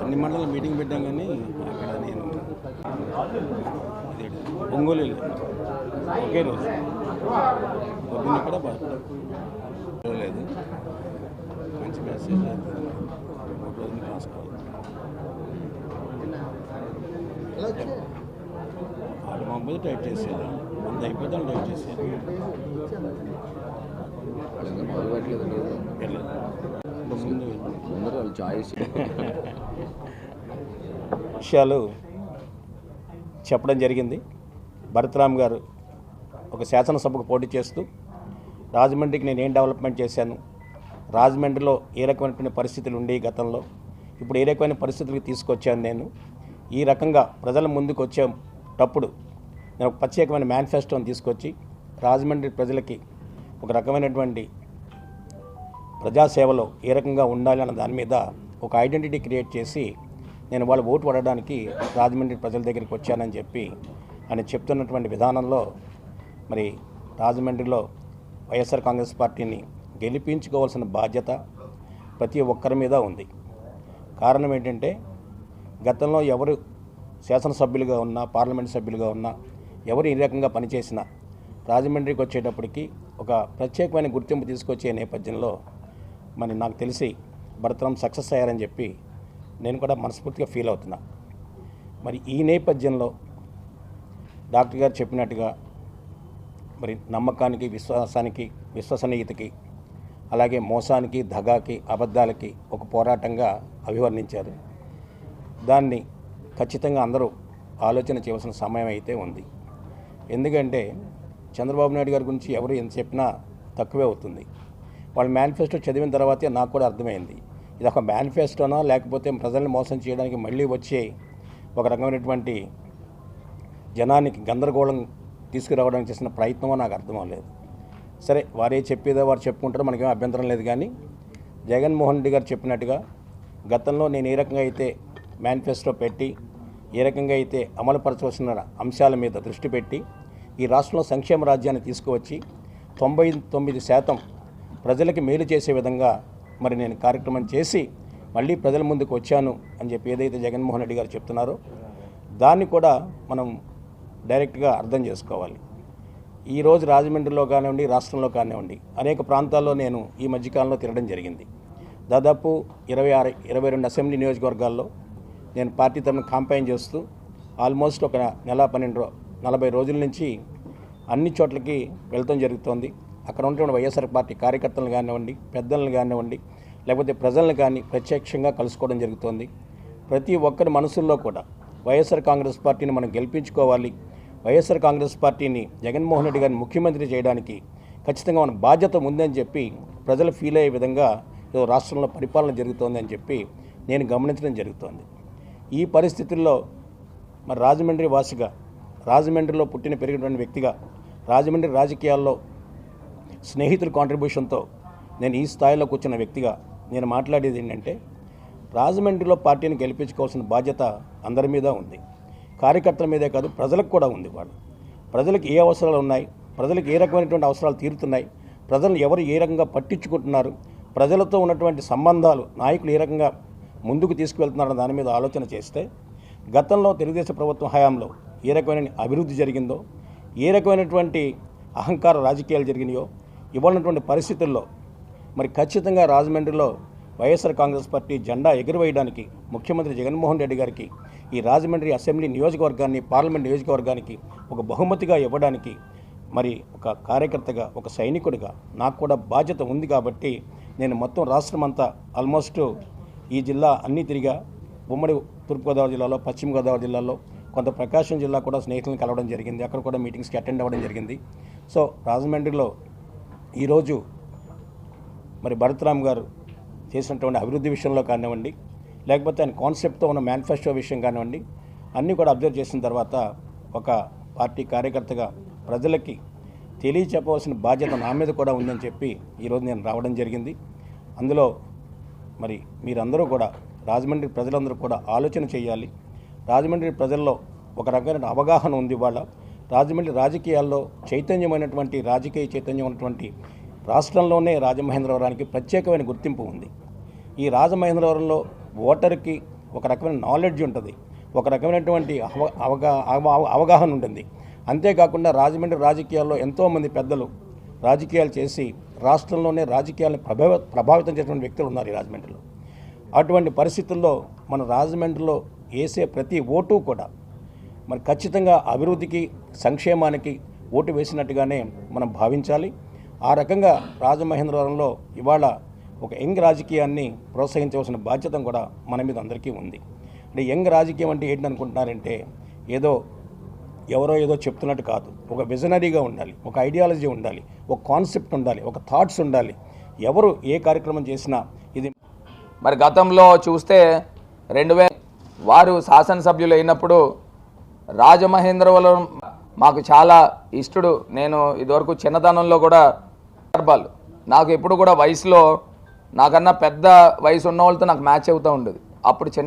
అన్ని మండలం మీటింగ్ పెట్టాం కానీ అక్కడ నేను ఒంగోలు ఒకే రోజు. పొద్దున్న కూడా బాగలేదు మంచి మెసేజ్ రోజుని రాసుకోవాలి వాళ్ళు మమ్మల్ని టైప్ చేసేది. అంత అయిపోతాం టైప్ చేసేది. విషయాలు చెప్పడం జరిగింది. భరతరామ్ గారు ఒక శాసనసభకు పోటీ చేస్తూ రాజమండ్రికి నేను ఏం డెవలప్మెంట్ చేశాను? రాజమండ్రిలో ఏ రకమైనటువంటి పరిస్థితులు ఉండి గతంలో? ఇప్పుడు ఏ రకమైన పరిస్థితులకు తీసుకొచ్చాను నేను? ఈ రకంగా ప్రజల ముందుకు వచ్చేటప్పుడు నేను ఒక ప్రత్యేకమైన మేనిఫెస్టోని తీసుకొచ్చి రాజమండ్రి ప్రజలకి ఒక రకమైనటువంటి ప్రజాసేవలో ఏ రకంగా ఉండాలి అన్న దాని మీద ఒక ఐడెంటిటీ క్రియేట్ చేసి నేను వాళ్ళు ఓటు పడడానికి రాజమండ్రి ప్రజల దగ్గరికి వచ్చానని చెప్పి ఆయన చెప్తున్నటువంటి విధానంలో మరి రాజమండ్రిలో వైఎస్ఆర్ కాంగ్రెస్ పార్టీని గెలిపించుకోవాల్సిన బాధ్యత ప్రతి ఒక్కరి మీద ఉంది. కారణం ఏంటంటే గతంలో ఎవరు శాసనసభ్యులుగా ఉన్నా పార్లమెంట్ సభ్యులుగా ఉన్నా ఎవరు ఈ రకంగా పనిచేసినా రాజమండ్రికి వచ్చేటప్పటికి ఒక ప్రత్యేకమైన గుర్తింపు తీసుకొచ్చే నేపథ్యంలో మరి నాకు తెలిసి భరతరం సక్సెస్ అయ్యారని చెప్పి నేను కూడా మనస్ఫూర్తిగా ఫీల్ అవుతున్నా. మరి ఈ నేపథ్యంలో డాక్టర్ గారు చెప్పినట్టుగా మరి నమ్మకానికి విశ్వాసానికి విశ్వసనీయతకి అలాగే మోసానికి దగాకి అబద్ధాలకి ఒక పోరాటంగా అభివర్ణించారు. దాన్ని ఖచ్చితంగా అందరూ ఆలోచన చేయవలసిన సమయం అయితే ఉంది. ఎందుకంటే చంద్రబాబు నాయుడు గారి గురించి ఎవరు ఎంత చెప్పినా తక్కువే అవుతుంది. వాళ్ళ మేనిఫెస్టో చదివిన తర్వాతే నాకు కూడా అర్థమైంది. ఇది ఒక మేనిఫెస్టోనా లేకపోతే ప్రజల్ని మోసం చేయడానికి మళ్ళీ వచ్చే ఒక రకమైనటువంటి జనానికి గందరగోళం తీసుకురావడానికి చేసిన ప్రయత్నమో నాకు అర్థం అవ్వలేదు. సరే వారే చెప్పేదో వారు చెప్పుకుంటారో మనకేం అభ్యంతరం లేదు కానీ జగన్మోహన్ రెడ్డి గారు చెప్పినట్టుగా గతంలో నేను ఏ రకంగా అయితే మేనిఫెస్టో పెట్టి ఏ రకంగా అయితే అమలుపరచవలసిన అంశాల మీద దృష్టి పెట్టి ఈ రాష్ట్రంలో సంక్షేమ రాజ్యాన్ని తీసుకువచ్చి తొంభై తొమ్మిది శాతం ప్రజలకి మేలు చేసే విధంగా మరి నేను కార్యక్రమం చేసి మళ్ళీ ప్రజల ముందుకు వచ్చాను అని చెప్పి ఏదైతే జగన్మోహన్ రెడ్డి గారు చెప్తున్నారో దాన్ని కూడా మనం డైరెక్ట్గా అర్థం చేసుకోవాలి. ఈరోజు రాజమండ్రిలో కానివ్వండి రాష్ట్రంలో కానివ్వండి అనేక ప్రాంతాల్లో నేను ఈ మధ్యకాలంలో తిరగడం జరిగింది. దాదాపు ఇరవై ఆరు ఇరవై రెండు అసెంబ్లీ నియోజకవర్గాల్లో నేను పార్టీ తరఫున కాంపైన్ చేస్తూ ఆల్మోస్ట్ ఒక నెల పన్నెండు నలభై రోజుల నుంచి అన్ని చోట్లకి వెళ్తాం జరుగుతోంది. అక్కడ ఉన్నటువంటి వైఎస్ఆర్ పార్టీ కార్యకర్తలను కానివ్వండి పెద్దలను కానివ్వండి లేకపోతే ప్రజలను కానీ ప్రత్యక్షంగా కలుసుకోవడం జరుగుతోంది. ప్రతి ఒక్కరి మనసుల్లో కూడా వైఎస్ఆర్ కాంగ్రెస్ పార్టీని మనం గెలిపించుకోవాలి. వైఎస్ఆర్ కాంగ్రెస్ పార్టీని జగన్మోహన్ రెడ్డి గారిని ముఖ్యమంత్రి చేయడానికి ఖచ్చితంగా మన బాధ్యత ఉందని చెప్పి ప్రజలు ఫీల్ అయ్యే విధంగా ఏదో రాష్ట్రంలో పరిపాలన జరుగుతోంది అని చెప్పి నేను గమనించడం జరుగుతోంది. ఈ పరిస్థితుల్లో మరి రాజమండ్రి వాసిగా రాజమండ్రిలో పుట్టిన పెరిగినటువంటి వ్యక్తిగా రాజమండ్రి రాజకీయాల్లో స్నేహితుల కాంట్రిబ్యూషన్తో నేను ఈ స్థాయిలో కూర్చున్న వ్యక్తిగా నేను మాట్లాడేది ఏంటంటే రాజమండ్రిలో పార్టీని గెలిపించుకోవాల్సిన బాధ్యత అందరి మీద ఉంది. కార్యకర్తల మీదే కాదు ప్రజలకు కూడా ఉంది వాళ్ళు. ప్రజలకు ఏ అవసరాలు ఉన్నాయి? ప్రజలకు ఏ రకమైనటువంటి అవసరాలు తీరుతున్నాయి? ప్రజలను ఎవరు ఏ రకంగా పట్టించుకుంటున్నారు? ప్రజలతో ఉన్నటువంటి సంబంధాలు నాయకులు ఏ రకంగా ముందుకు తీసుకువెళ్తున్నారన్న దాని మీద ఆలోచన చేస్తే గతంలో తెలుగుదేశం ప్రభుత్వం హయాంలో ఏ రకమైన అభివృద్ధి జరిగిందో ఏ రకమైనటువంటి అహంకార రాజకీయాలు జరిగినాయో ఇవ్వాలన్నటువంటి పరిస్థితుల్లో మరి ఖచ్చితంగా రాజమండ్రిలో వైఎస్ఆర్ కాంగ్రెస్ పార్టీ జెండా ఎగురవేయడానికి ముఖ్యమంత్రి జగన్మోహన్ రెడ్డి గారికి ఈ రాజమండ్రి అసెంబ్లీ నియోజకవర్గాన్ని పార్లమెంట్ నియోజకవర్గానికి ఒక బహుమతిగా ఇవ్వడానికి మరి ఒక కార్యకర్తగా ఒక సైనికుడిగా నాకు కూడా బాధ్యత ఉంది కాబట్టి నేను మొత్తం రాష్ట్రం అంతా ఆల్మోస్ట్ ఈ జిల్లా అన్నీ తిరిగా ఉమ్మడి తూర్పుగోదావరి జిల్లాలో పశ్చిమ గోదావరి జిల్లాలో కొంత ప్రకాశం జిల్లా కూడా స్నేహితులను కలవడం జరిగింది. అక్కడ కూడా మీటింగ్స్కి అటెండ్ అవ్వడం జరిగింది. సో రాజమండ్రిలో ఈరోజు మరి భరత్రామ్ గారు చేసినటువంటి అభివృద్ధి విషయంలో కానివ్వండి లేకపోతే ఆయన కాన్సెప్ట్తో ఉన్న మేనిఫెస్టో విషయం కానివ్వండి అన్నీ కూడా అబ్జర్వ్ చేసిన తర్వాత ఒక పార్టీ కార్యకర్తగా ప్రజలకి తెలియచెప్పవలసిన బాధ్యత నా మీద కూడా ఉందని చెప్పి ఈరోజు నేను రావడం జరిగింది. అందులో మరి మీరందరూ కూడా రాజమండ్రి ప్రజలందరూ కూడా ఆలోచన చేయాలి. రాజమండ్రి ప్రజల్లో ఒక రకమైన అవగాహన ఉంది వాళ్ళ రాజమండ్రి రాజకీయాల్లో చైతన్యమైనటువంటి రాజకీయ చైతన్యం ఉన్నటువంటి రాష్ట్రంలోనే రాజమహేంద్రవరానికి ప్రత్యేకమైన గుర్తింపు ఉంది. ఈ రాజమహేంద్రవరంలో ఓటర్కి ఒక రకమైన నాలెడ్జ్ ఉంటుంది. ఒక రకమైనటువంటి అవ అవగా అవగాహన ఉంటుంది. అంతేకాకుండా రాజమండ్రి రాజకీయాల్లో ఎంతోమంది పెద్దలు రాజకీయాలు చేసి రాష్ట్రంలోనే రాజకీయాలను ప్రభావ ప్రభావితం చేసినటువంటి వ్యక్తులు ఉన్నారు ఈ రాజమండ్రిలో. అటువంటి పరిస్థితుల్లో మన రాజమండ్రిలో వేసే ప్రతి ఓటు కూడా మరి ఖచ్చితంగా అభివృద్ధికి సంక్షేమానికి ఓటు వేసినట్టుగానే మనం భావించాలి. ఆ రకంగా రాజమహేంద్రవరంలో ఇవాళ ఒక యంగ్ రాజకీయాన్ని ప్రోత్సహించవలసిన బాధ్యత కూడా మన మీద అందరికీ ఉంది. అంటే యంగ్ రాజకీయం అంటే ఏంటి అనుకుంటున్నారంటే ఏదో ఎవరో ఏదో చెప్తున్నట్టు కాదు. ఒక విజనరీగా ఉండాలి ఒక ఐడియాలజీ ఉండాలి ఒక కాన్సెప్ట్ ఉండాలి ఒక థాట్స్ ఉండాలి. ఎవరు ఏ కార్యక్రమం చేసినా ఇది మరి గతంలో చూస్తే రెండు వే వారు శాసనసభ్యులు అయినప్పుడు రాజమహేంద్రవరం మాకు చాలా ఇష్టడు. నేను ఇదివరకు చిన్నతనంలో కూడా సందర్భాలు. నాకు ఎప్పుడు కూడా వయసులో నాకన్నా పెద్ద వయసు ఉన్న వాళ్ళతో నాకు మ్యాచ్ అవుతూ ఉండేది. అప్పుడు చిన్న